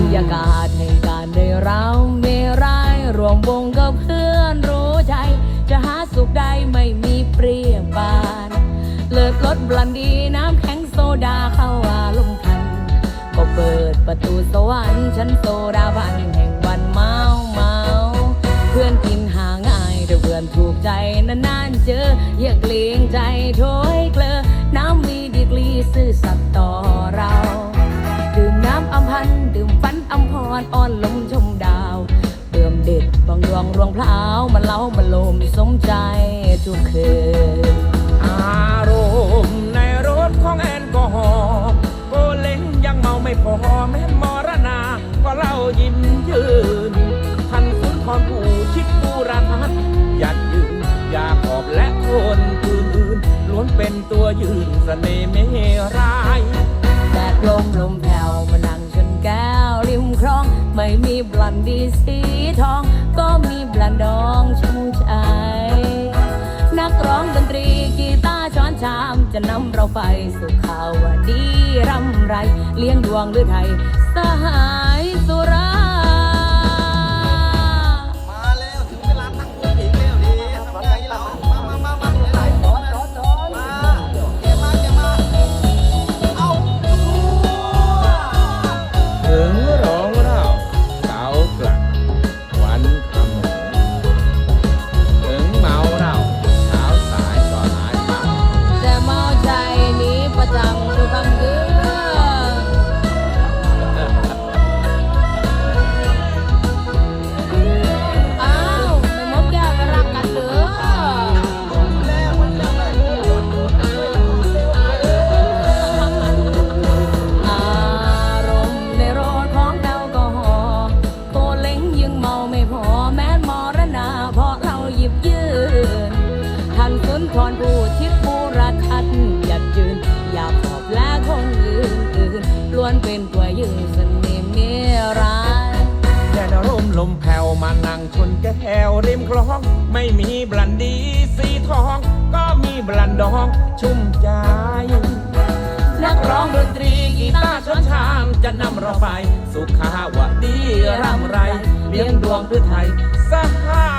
รยากาศแห่งการได้เราในร้ายรวมวงกับเพื่อนรู้ใจ จะหาสุขได้ไม่มีเปรียบบาน เลิกรถบลันดีน้ำแข็งโซดาเข้าอารมณ์พัน ก็เปิดประตูสวรรค์ฉันโซดาบันแห่งวันเมาเมาเพื่อนกินหาง่ายแต่เพื่อนถูกใจนานๆเจออย่าเกลียงใจโทษ อำพรอ่อนลมชมดาวเติมเด็ดบางดวงรวงพร้าวมันเล้ามันโลมสมใจทุกคืนอารมณ์ในรถของแอลกอฮอล์โกเล้งยังเมาไม่พอแม้มรณา ก็เล่ายิ้มยืนท่านสุนทรผู้ชิดบูรทัศน์ยัดยืนยาขอบและคนอื่นๆล้วนเป็นตัวยืนเสน่ห์เมรายแดดลมลมแผ่วมานั่งชนแก้ว รอง ไม่มีบลันดีสีทอง ก็มีบลันดองชุ่มใจนักร้องดนตรีกีตาร์ช้อนชาม จะนำเราไปสู่ข่าวดีร่ำไร เลี้ยงดวงหรือไทย สหายสุรา วนเป็นตัวยืนสน่ห์เมรายแดดร่มลมแผ่วมานั่งชนแก้วริมคลอง ไม่มีบลันดีสีทอง ก็มีบลันดองชุ่มใจ นักร้องดนตรีกีตาร์ชนชามจะนำเราไป สุขาวดีร่ำไร เลี้ยงดวงพือไทยสหา